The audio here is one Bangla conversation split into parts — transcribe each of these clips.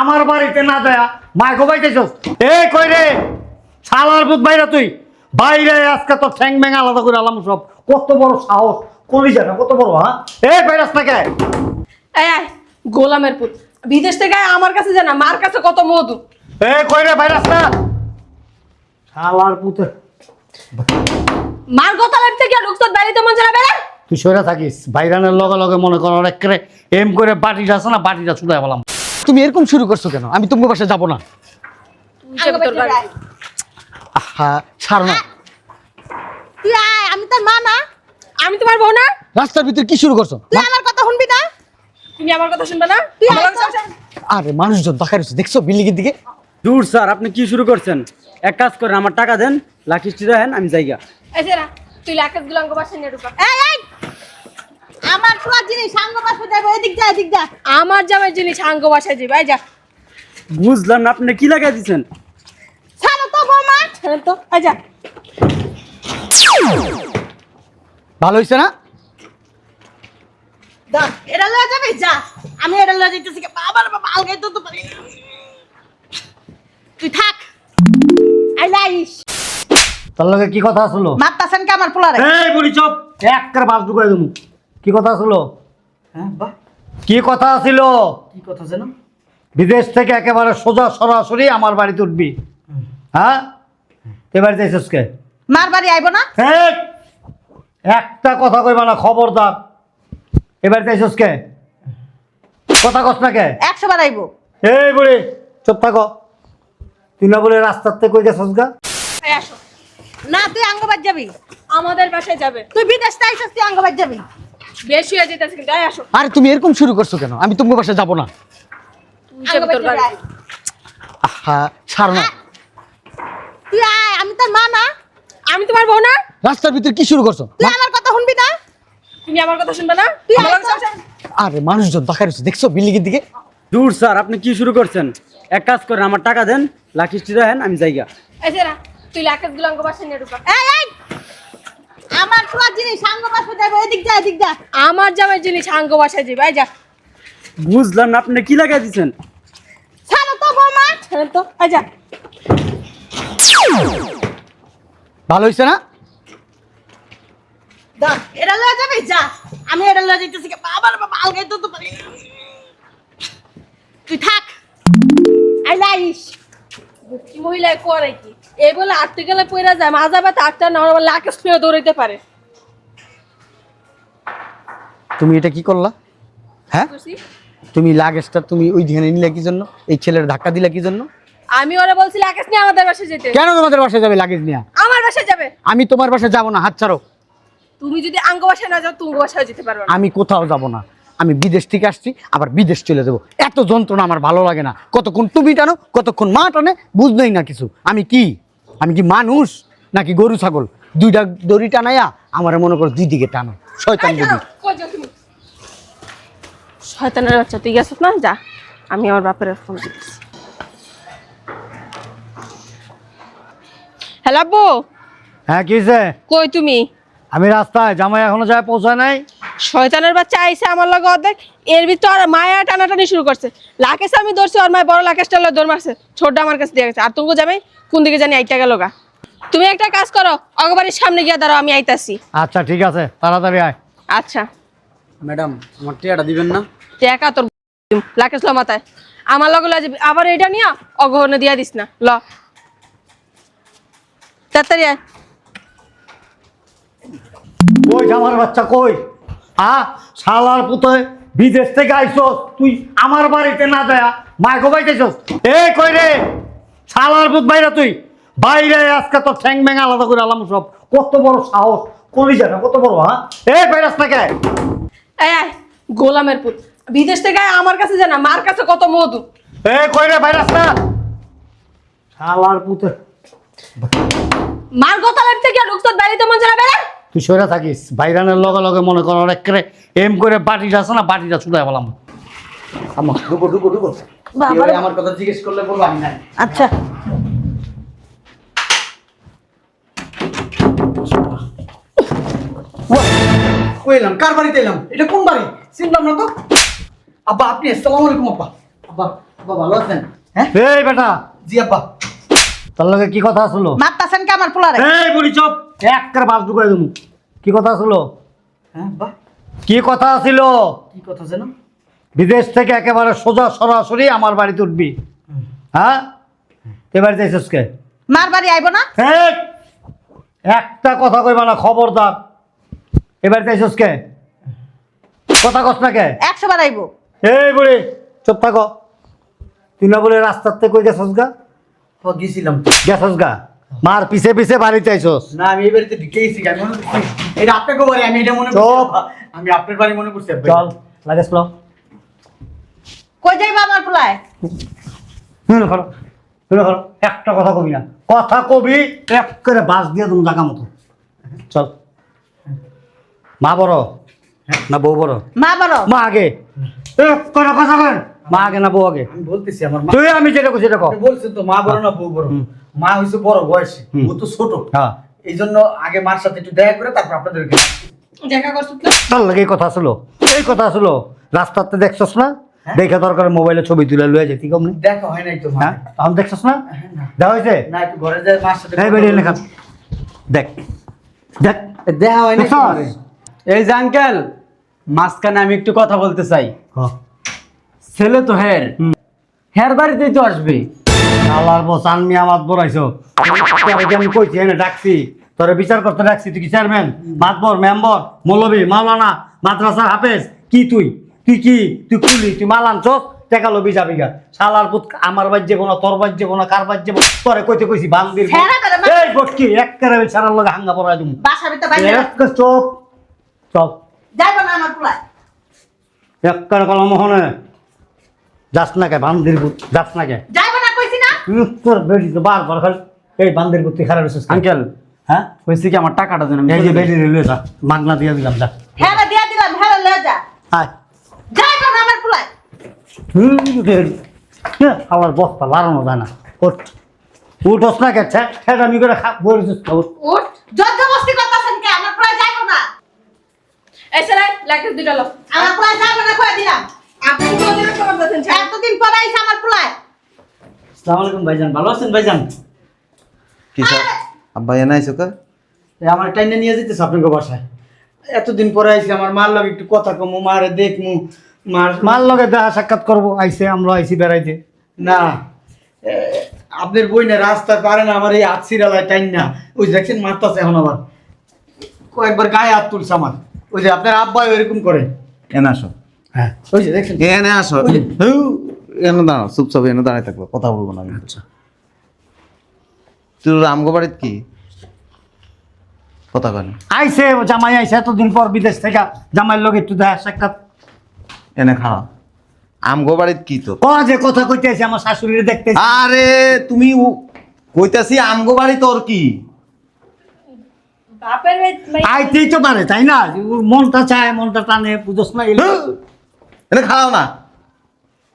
আমার বাড়িতে না দেয়া মাইকো বাইতেছস? এই কই রে? শালার ভূত বাইরা তুই। বাইরে আজকে তো ঠ্যাং ম্যাং আলাদা করে আলাম সব। কত বড় সাহস। করি জানা কত বড় হ্যাঁ? এই বাইরাস না কে? এই গোলামের পুত। বিদেশ থেকে আমার কাছে জানা মার কাছে কত মধু। এই কই রে বাইরাস না। শালার পুতে। মার কথা গোতালের থেকে ঢুকতো বাড়িতে মন জানা বেড়া তুই সরে থাকিস। বাইরানের লগে লগে মনে কর এম করে বাটিটা আছে না বাটিটা ছুটাই বললাম তুমি এরকম শুরু করছ কেন? আমি তোমার বাসায় যাব না। আহা ছাড়ো না। তুই আয় আমি তোর মা না। আমি তোমার বউ না। রাস্তার ভিতরে কি শুরু করছ? তুই আমার কথা শুনবি না? তুমি আমার কথা শুনবে না? তুই আমার কথা তো। শুনবে না? আরে মানুষজন দেখা রয়েছে দেখছ বিল্ডিংয়ের দিকে? দূর স্যার আপনি কি শুরু করছেন? এক কাজ করেন আমার টাকা দেন লাকি স্টিরা হেন আমি জায়গা এই যে না, তুই নিয়ে ঢুকা। এই! আমার ছোঁয়া জিনিস সাঙ্গ যাব এদিক যা এদিক যা। আমার জামাই জিনিস বাসায় যাবে এই যা। বুঝলাম না আপনি কি লাগাই দিচ্ছেন ছাড়ো তো বৌমা। হ্যাঁ তো এই যা। ভালো হয়েছে না? দা এটা লয়ে যাবে? যা আমি এটা লয়ে যাইতেছি। বাবার বাবা আলগাই তো তো পারি তুই থাক। আই লাইস। তোর লগে কি কথা আসলো? মারতাছেন কে আমার পোলারে? এই বুড়ি চপ। এক করে বাস ঢুকাই দেবো। কি কথা আসলো হ্যাঁ বাহ। কি কথা ছিল? কি কথা যেন? বিদেশ থেকে একেবারে সোজা সরাসরি আমার বাড়িতে উঠবি। হ্যাঁ? এ বাড়িতে এসেছ কে? মার বাড়ি আইবো না? এই, একটা কথা কইবা না খবরদার। এ বাড়িতে এসেছ কে? কথা কস না কে? একশো বার আইবো। এই বুড়ি চুপ থাকো। তুই না বলে রাস্তার থেকে কই গেছস গা? না তুই আঙ্গবাদ যাবি। আমাদের বাসায় যাবে। তুই বিদেশ থেকে আইসস তুই আঙ্গবাদ যাবি। বেশি হয়ে যেতেছে কিন্তু আসো। আরে তুমি এরকম শুরু করছ কেন? আমি তোমার বাসায় যাব না। যাবি তোর বাড়ি। আহা ছাড়ো না। তুই আয় আমি তোর মা না। আমি তোমার বউ না? রাস্তার ভিতরে কি শুরু করছ? তুই আমার কথা শুনবি না? তুমি আমার কথা শুনবে না? তুই আমার আয় তো। শুনবে না? আরে মানুষজন দেখা রয়েছে দেখছ বিল্ডিংয়ের দিকে? দূর স্যার আপনি কি শুরু করছেন? এক কাজ করেন আমার টাকা দেন লাকি স্টিরা হেন আমি জায়গা এই যে না, তুই গুলাঙ্গ বাসায় নিয়ে ঢুকা। এই এই! আমার ছোঁয়া জিনিস সাঙ্গ যাব এদিক যা এদিক যা। আমার জামাই জিনিস বাসায় যাবে এই যা। বুঝলাম না আপনি কি লাগাই দিচ্ছেন ছাড়ো তো বৌমা। হ্যাঁ তো এই যা। ভালো হয়েছে না? দা এটা লয়ে যাবে যা। আমি এটা লয়ে যাইতেছি বাবার বাবা আলগাই তো তো পারি। তুই থাক। আই লাইস। কি মহিলা করে কি? এই বলে আটতে গেলে পয়রা যায় মাজা ব্যথা আটটা দৌড়াইতে পারে। তুমি এটা কি করলা? হ্যাঁ? তুমি লাগেজটা তুমি ওই দিকে নিলে কি জন্য? এই ছেলের ধাক্কা দিলে কি জন্য? আমি ওরা বলছি লাকেশ নিয়ে আমাদের বাসায় যেতে। কেন তোমাদের বাসায় যাবে লাগেজ নিয়ে? আমার বাসায় যাবে। আমি তোমার বাসায় যাব না হাত ছাড়ো। তুমি যদি আঙ্গ বাসায় না যাও তুঙ্গ বাসায় যেতে পারবে না। আমি কোথাও যাব না। আমি বিদেশ থেকে আসছি আবার বিদেশ চলে যাব। এত যন্ত্রণা আমার ভালো লাগে না। কতক্ষণ তুমি টানো কতক্ষণ মা টানে বুঝলেই না কিছু। আমি কি? আমি কি মানুষ নাকি গরু ছাগল? দুইটা দড়ি টানাইয়া আমার মনে কর দুই দিকে টানো। শয়তান যাও শয়তানের বাচ্চা তুই গেছিস না? যা আমি আমার বাপের ফোন দিচ্ছি হ্যালো আব্বু? হ্যাঁ কি? কই তুমি? আমি রাস্তায় জামাই এখনও যায় পৌঁছায় নাই। শয়তানের বাচ্চা আইসে আমার লগে অর্ধেক এর ভিতর মায়া টানাটানি শুরু করছে। লাকেশ আমি ধরছি আর মায় বড় লাকেশটা লগে দৌড় মারছে ছোট আমার কাছে দিয়ে গেছে। আর তুমি যাবে কোন দিকে জানি আইটা গেল গা। তুমি একটা কাজ করো অগবাড়ির সামনে গিয়ে দাঁড়াও আমি আইতাছি। আচ্ছা ঠিক আছে তাড়াতাড়ি আয়। আচ্ছা। ম্যাডাম আমার টিয়াটা দিবেন না? টেকা তোর লাকেশ ল মাথায়। আমার লগে লয়ে যাবি আবার এটা নিয়া অগহনে দিয়া দিস না ল। তাড়াতাড়ি আয়। কই জামার বাচ্চা কই? আ শালার পুতে বিদেশ থেকে আইছস তুই আমার বাড়িতে না দেয়া মাইকো বাইতেছস? এই কই রে? শালার পুত বাইরা তুই? বাইরে আজকে তো ঠ্যাং ম্যাং আলাদা করে আলাম সব। কত বড় সাহস কলি জানা কত বড় হ্যাঁ এই বাইরাস না কে? এই আয় গোলামের পুত বিদেশ থেকে আয় আমার কাছে জানা মার কাছে কত মধু। এই কই রে বাইরাস না? শালার পুতে। মার গোতালের থেকে ঢুকছত বাড়িতে মন জানা বেড়া তুই সরে থাকিস। বাইরানের লগে লগে মনে কর অনেক করে এম করে বাটিটা আছে না বাটিটা ছুটাই বললাম আমার ঢুকো ঢুকো ঢুকো। আমার কথা জিজ্ঞেস করলে বলব আমি নাই। আচ্ছা। কইলাম কার বাড়িতে এলাম? এটা কোন বাড়ি? চিনলাম না তো। আব্বা আপনি আসসালামু আলাইকুম আব্বা। আব্বা আব্বা ভালো আছেন? হ্যাঁ? এই বেটা। জি আব্বা। তোর লগে কি কথা আসলো? মারতাছেন কে আমার পোলারে? এই বুড়ি চপ। এক করে বাস ঢুকাই দেবো। কি কথা আসলো হ্যাঁ আব্বা কি কথা ছিল? কি কথা যেন? বিদেশ থেকে একেবারে সোজা সরাসরি আমার বাড়িতে উঠবি। হ্যাঁ? এ বাড়িতে এসেছ কে? মার বাড়ি আইব না? এই, একটা কথা কইবা না খবরদার। এ বাড়িতে এসেছ কে? কথা কস না কে? একশো বার আইব। এই বুড়ি চুপ থাকো। তুই না বলে রাস্তার থেকে কই গেছস গা? ও গেছিলাম গেছস গা? মার পিছে পিছে বাড়িতে আইসস। না আমি এই বাড়িতে ঢুকে গেছি আমি মনে করছি এটা আপনাকে বাড়ি আমি এটা মনে করছি আমি আপনার বাড়ি মনে করছি চল লাগেস লো কই যাইবা আমার পোলায় শুনে করো শুনে করো একটা কথা কবি না। কথা কবি এক করে বাস দিয়ে তুমি জাগা মতো। চল। মা বড়? না বউ বড়? মা বড়? মা আগে। এক করে কথা কর। মা আগে না বউ আগে? আমি বলতেছি আমার মা তুই আমি যেটা এটা কর আপনি তো মা বড় না বউ বড়। মা হইছে বড় বয়সে ও তো ছোট। হ্যাঁ। এই জন্য আগে মার সাথে একটু দেখা করে তারপর আপনাদের দেখা করছ না তার লাগে এই কথা ছিল? এই কথা ছিল? রাস্তাতে দেখছস না? হ্যাঁ। দেখে দরকার মোবাইলে ছবি তুলে লয়ে যেতি কমনি দেখা হয় নাই তো মা হ্যাঁ? এখন দেখছস না? দেখা না। দেওয়া হয়েছে? না একটু ঘরে যায় মার সাথে এই বেরিয়ে লেখা। দেখ। দেখ। দেখা হয় নাই এই যে আঙ্কেল মাঝখানে আমি একটু কথা বলতে চাই। ছেলে তো হের। হের বাড়িতেই তো আসবে। আল্লাহর বস আনমি বড়াইছো। আমি কইছি এনে ডাকছি। তোরে বিচার করতে ডাকছি তুই কি চেয়ারম্যান? মাতবর মেম্বর মৌলবী মাওলানা মাদ্রাসা হাফেজ কি তুই? তুই কি? তুই কুলি তুই মাল আনছস? টেকা লবি যাবি গা শালার পুত আমার বাজ্যে কোনো তোর বাজ্যে কোনো কার বাজ্যে তোরে কইতে কইছি বান্দির এই বটকি এক করে ছাড়ার লগে হাঙ্গা পড়াই দিমু। বাসার ভিতরে বাইরে এক করে চোপ চল যাইব না আমার এক করে কলম হনে যাস না কে বান্দির পুত যাস না কে। তোর বেড়ি তো বারবার খালি। এই বান্দির পুত তুই খারাপ হয়েছিস? আঙ্কেল হ্যাঁ? হয়েছে কি আমার টাকাটা আমি এই যে বেডি রেলওয়ে যা মাগনা দিয়ে দিলাম যা। হ্যাঁ দিয়া দিলাম হ্যাঁ লয়ে যা। আয়। যাইব না আমার পোলায় হুম, আমার বস্তা লাড়ানো যায় না। ওঠ। উঠোস না কে ঠেট আমি করে খা বলেছিস তো, উঠ। উঠ। জর্জবস্তি করতেছেন কে? আমার পোলায় যাইব না। এই স্যার লাকেশ দুটো লো। আমার পোলায় যাইব না কই দিলাম। আপনি কোন দিন করতেছেন এতদিন পরে আইছে আমার পোলায় আসসালামু আলাইকুম ভাইজান ভালো আছেন ভাইজান? কি স্যার? আব্বা এনে আইসো কা? আমার টাইনে নিয়ে যেতেছে আপনাকে বাসায়। এতদিন পরে আইসি আমার মার লাগে একটু কথা কমু মারে দেখমু মার মার লগে দেখা সাক্ষাৎ করব আইসে আমরা আইসি বেড়াইতে। না আপনার বই না রাস্তায় পারে না আমার এই হাত সিরালায় টাইন। না ওই যে দেখছেন মারতাছে এখন আবার। কয়েকবার গায়ে হাত তুলছে আমার। ওই যে আপনার আব্বা এরকম করে। এনে আসো। হ্যাঁ ওই যে দেখছেন। এনে আসো। এনে দাঁড়াও চুপচাপ এনে দাঁড়াই থাকব কথা বলব না আচ্ছা। তুই বাড়িত কি? কথা কেন আইসে ও জামাই আইসে এতদিন পর বিদেশ থেকে জামাইয়ের লগে একটু দেখা সাক্ষাৎ। এনে খাওয়া আমগো বাড়িত কি তো ক যে কথা কইতে আইসে আমার শাশুড়ি দেখতে আরে তুমি কইতাছি আমগো বাড়ি তোর কি? বাপের বাড়ি- আইতেই তো পারে তাই না? ওর মনটা চায় মনটা টানে বুঝোস না এলে। এনে খাও না।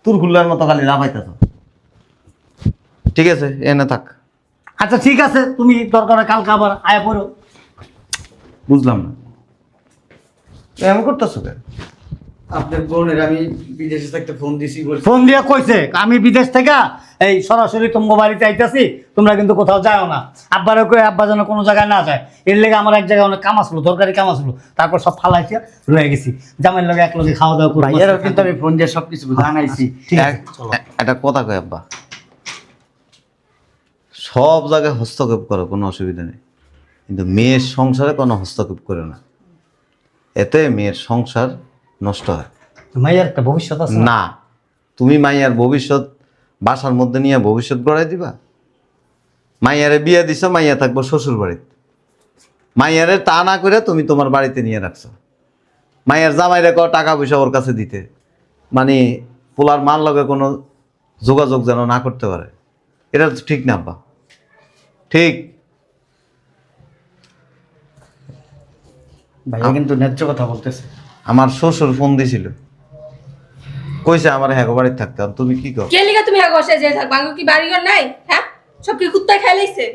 তোর হুল্লার মতো খালি লাফাইতেছ ঠিক আছে এনে থাক। আচ্ছা ঠিক আছে তুমি দরকারে কালকে আবার আয়া পড়ো। বুঝলাম না। এমন করতেছো কেন? আপনার বোনের আমি বিদেশে থাকতে ফোন দিছি বলছি ফোন দিয়ে কইছে আমি বিদেশ থেকে এই সরাসরি তোমার বাড়িতে আইতাছি তোমরা কিন্তু কোথাও যাও না। আব্বারে কই আব্বা যেন কোনো জায়গায় না যায়। এর লেগে আমার এক জায়গায় অনেক কাম আসলো দরকারি কাম আসলো। তারপর সব ফালাইছে রয়ে গেছি। জামাইয়ের লগে এক লগে খাওয়া দাওয়া করব ভাইয়ারও কিন্তু আমি ফোন দিয়ে সব কিছু জানাইছি একটা কথা কয় আব্বা? সব জায়গায় হস্তক্ষেপ করো কোনো অসুবিধা নেই। কিন্তু মেয়ের সংসারে কোনো হস্তক্ষেপ করে না। এতে মেয়ের সংসার নষ্ট হয়। মাইয়ার একটা ভবিষ্যৎ আছে না? তুমি মাইয়ার ভবিষ্যৎ বাসার মধ্যে নিয়ে ভবিষ্যৎ গড়াই দিবা। মাইয়ারে বিয়ে দিছো মাইয়া থাকব শ্বশুর বাড়িতে। মাইয়ারে তা না করে তুমি তোমার বাড়িতে নিয়ে রাখছো। মাইয়ার জামাইরে ক টাকা পয়সা ওর কাছে দিতে। মানে পোলার মার লগে কোনো যোগাযোগ যেন না করতে পারে। এটা তো ঠিক না আব্বা। ঠিক। ভাইয়া কিন্তু ন্যায্য কথা বলতেছে। আমার শ্বশুর ফোন দিছিল। কইছে আমার হ্যাঁ বাড়িতে থাকতে আর তুমি কি কর কে লিগা তুমি আগে বসে যে থাক বাঙ্গু কি বাড়িঘর নাই? হ্যাঁ? সব কি কুত্তা খাই লাইছে?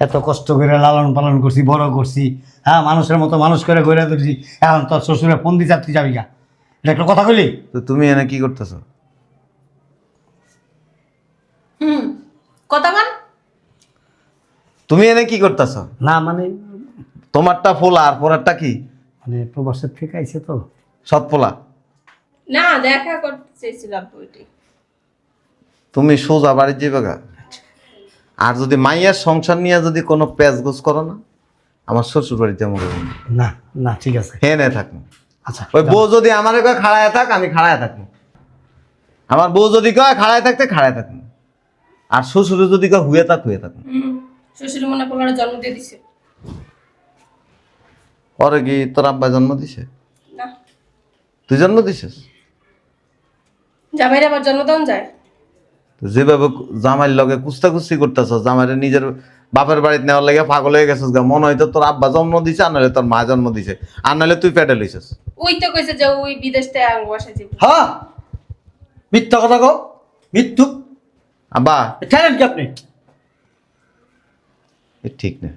এত কষ্ট করে লালন পালন করছি বড় করছি হ্যাঁ মানুষের মতো মানুষ করে গড়ে তুলছি। এখন তোর শ্বশুরে ফোন দিতে তুই যাবি গা। এটা একটা কথা কইলি? তো তুমি এনে কি করতেছো? কথা বল। তুমি এনে কি করতেছ? না মানে তোমারটা ফোলা আর পরেরটা কি? মানে প্রবাসের থেকে আইছে তো। সৎ পোলা না দেখা করতে চেয়েছিলাম ওইটি তুমি সোজা বাড়ির যাবে গা। আর যদি মাইয়ার সংসার নিয়ে যদি কোনো প্যাচগোজ করো না আমার শ্বশুর বাড়িতে মরে না না ঠিক আছে। হে নে থাকব আচ্ছা ওই বউ যদি আমার কয় খাড়ায় থাক আমি খাড়ায় থাকব। আমার বউ যদি কয় খাড়ায় থাকতে খাড়ায় থাকব। আর শ্বশুরে যদি কয় হুয়ে থাক হুয়ে থাকব। শ্বশুর মনে পোলার জন্ম দিয়ে দিছে। পরে কি তোর আব্বা জন্ম দিছে? না। তুই জন্ম দিছিস? জামাইরা আবার জন্ম দেওয়া যায় যেভাবে জামাইয়ের লগে কুস্তা কুস্তি করতেছ জামাইরে নিজের বাপের বাড়িতে নেওয়ার লেগে পাগল হয়ে গেছিস গা মনে হয়তো তোর আব্বা জন্ম দিছে আর নাহলে তোর মা জন্ম দিছে আর নাহলে তুই পেটে লইছিস। ওই তো কইছে যে ওই বিদেশ থেকে আঙ্গ হ্যাঁ? মিথ্যা কথা কো মিথ্যুক আব্বা। ঠেলেন কি আপনি? এ ঠিক না।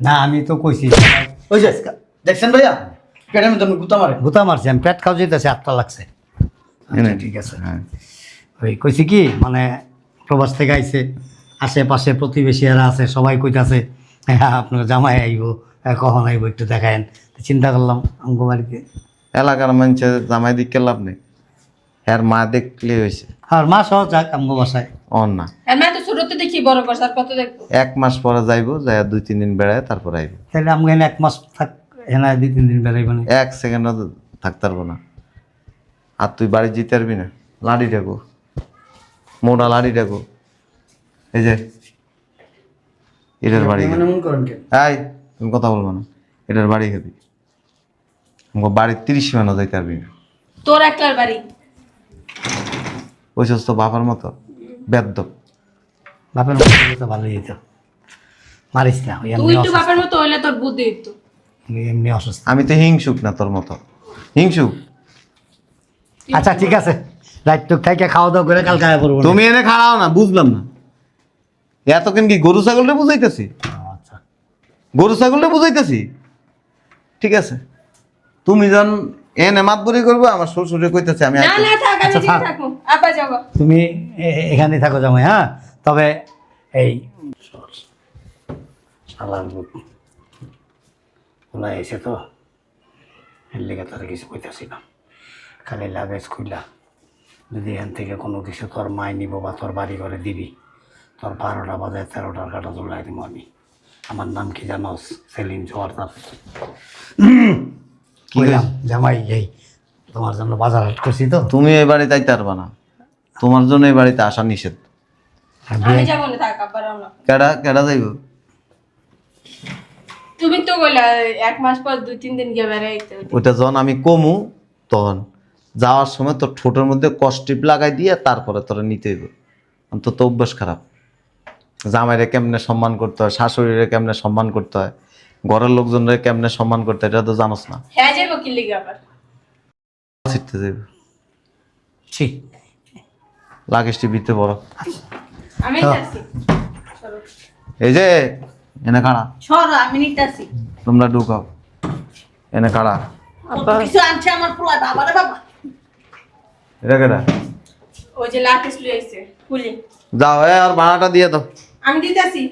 না আমি তো কইছি। ওই যে দেখছেন ভাইয়া? পেটের মধ্যে আপনি গুতা মারে। গুতা মারছি আমি পেট খাও যেতেছে আটটা লাগছে। আচ্ছা, ঠিক আছে। হ্যাঁ। ওই কইছি কি মানে প্রবাস থেকে আইছে আশেপাশে প্রতিবেশীরা আছে সবাই কইতাছে হ্যাঁ আপনার জামাই আইব হ্যাঁ, কখন আইব একটু দেখায়েন। চিন্তা করলাম বাড়িতে। এলাকার মানুষের জামাই দিকে লাভ নেই। আর মা দেখলে হয়েছে আর মা সহ যাক আমগো বাসায়। অন না। তো ছোটতে দেখি বড় করছে কত দেখব? এক মাস পরে যাইবো যাই দুই তিন দিন বেড়ায় তারপর আইব। তাহলে আমগো এনে এক মাস থাক এনে দুই তিন দিন বেড়াইব না এক সেকেন্ডও থাকতে পারব না। আর তুই বাড়ি যেতে পারবি না? লাড়ি ডাকো মোটা লাড়ি ডাকো এই যে এটার বাড়ি এই তুমি কথা বলব না। এটার বাড়ি খাবি আমাকে বাড়ির তিরিশ মানও যাইতে পারবি না। তোর একলার বাড়ি? ওই তো বাবার মতো। বেদ্য। বাপের মতো হলে তো ভালোই হতো মারিস না ওই তুই এমনি একটু বাপের মতো হইলে তোর বুদ্ধি এমনি অসুস্থ। আমি তো হিংসুক না তোর মতো। হিংসুক। আচ্ছা ঠিক আছে। রাত টুক থেকে খাওয়া দাওয়া করে কালকে আয়া করব তুমি এনে খাওয়াও না বুঝলাম না। এতক্ষণ কি গরু ছাগলটা বুঝাইতেছি? আচ্ছা। গরু ছাগলটা বুঝাইতেছি? ঠিক আছে। তুমি যখন এনে মাতবরি করব আমার শ্বশুরে কইতেছে আমি না না থাক আমি আচ্ছা, ঠিক থাক। থাকব। আপা যাব। তুমি এ- এ- থাকো জামাই হ্যাঁ? তবে এই শালার বুক এসে তো? এর লেগে তোর কিছু কইতাছি না। খালি লাগেজ খুইলা যদি এখান থেকে কোনো কিছু তোর মায় নিব বা তোর বাড়ি ঘরে দিবি তোর বারোটা বাজায় তেরোটার কাটা তোলাই দিব আমি। আমার নাম কি জানোস? সেলিম জোয়ারদার। কইলাম জামাই এই তোমার জন্য বাজার হাট করছি তো। তুমি এই বাড়িতে আইতে পারবা না। তোমার জন্য এই বাড়িতে আসা নিষেধ। আমি বিয়ে- না থাক আব্বা রওনা কেডা কেডা যাইব? তুমি তো কইলা এক মাস পর দুই তিন দিন গিয়ে বেড়াইতে ওইটা যখন আমি কমু তখন যাওয়ার সময় তোর ঠোঁটের মধ্যে কষ্টিপ লাগাই দিয়ে তারপরে তোরা নিতে হইব। অন্তত অভ্যাস খারাপ। জামাইরে কেমনে সম্মান করতে হয় শাশুড়িরে কেমনে সম্মান করতে হয়? ঘরের লোকজনরে কেমনে সম্মান করতে এটা তো জানোস না। হ্যাঁ যাব কি লিগে আবার। শিখতে যাইব। ছি। লাগিস টিভিতে বড় আমি হ্যাঁ। যাচ্ছি এই যে এনে খাড়া। সর আমি নিতেছি। তোমরা ঢুকাও। এনে খাড়া। কিছু আনছে আমার পোলা বাবা রে বাবা। এটা কেডা? ওই যে লাকেশ লুই আইছে কুলি। যাও এ আর ভাড়াটা দিয়ে দাও। আমি দিতেছি।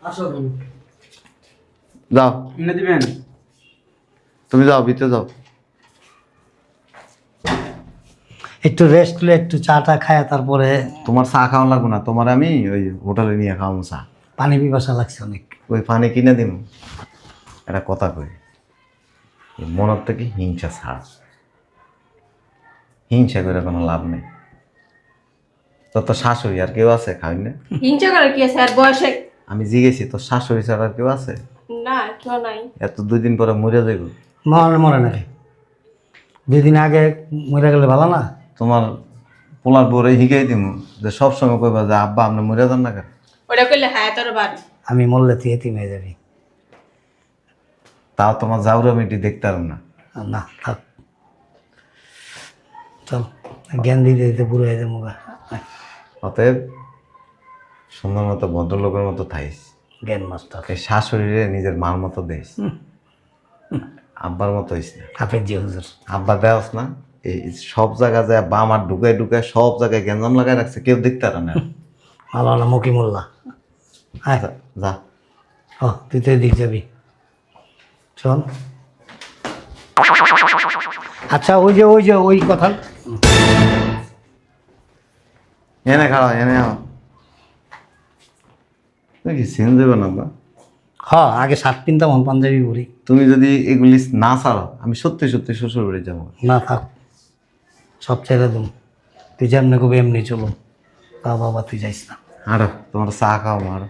আসো তুমি। যাও। এনে দিবেন? তুমি যাও ভিতরে যাও। একটু রেস্ট লে একটু চাটা খায় তারপরে তোমার চা খাওয়া লাগবো না তোমার আমি ওই হোটেলে নিয়ে খাওয়াবো চা। পানি পিপাসা লাগছে অনেক। ওই পানি কিনে দিম। একটা কথা কই এই মনের থেকে হিংসা ছাড়। হিংসা করে কোনো লাভ নেই। তোর তো শাশুড়ি আর কেউ আছে খাই না হিংসা করে কি আছে? আর বয়সে আমি জিগেছি তোর শাশুড়ি ছাড়া আর কেউ আছে? না কেউ নাই। এত দুই দিন পরে মরে যাইব? মরে মরে নাকি দুই দিন আগে মরে গেলে ভালো না? তোমার পোলার বরে হিগাই দিম যে সবসময় কইবা যে আব্বা আপনি মরে যান না কেন? ওটা করলে হ্যাঁ তোর বাড়ি আমি মরলে তুই এতিম হয়ে যাবি। তাও তোমার যাওরা মিটি দেখতে পারো না। না থাক। চল জ্ঞান দিতে দিতে বুড়ো হয়ে যাব অতএব সুন্দর মতো ভদ্রলোকের মতো থাইস। জ্ঞান মাস্টার। এই শাশুড়িরে নিজের মার মতো দেশ আব্বার মতো হইস না। হাফেজ জি হুজুর। আব্বা দেওয়াস না এই সব জায়গায় যায় বাম আর ঢুকায় ঢুকায় সব জায়গায় গ্যাঞ্জাম লাগায় রাখছে কেউ দেখতে না। ভালো না মকিমুল্লাহ হ্যাঁ যা, যা। ও তুই তো এদিক যাবি। শোন। আচ্ছা ওই যে ওই যে ওই কথা। এনে খাওয়া এনে তুই কি সিন দেবে না বা? হ আগে শার্ট পিনতাম পাঞ্জাবি পরি। তুমি যদি এগুলি না ছাড়ো আমি সত্যি সত্যি শ্বশুর বাড়ি যাব। না থাক সব ছেড়ে দেবো। তুই যেমনি কবে এমনি চলুন তা বাবা তুই যাইস না। আরও তোমার চা খাও মারো।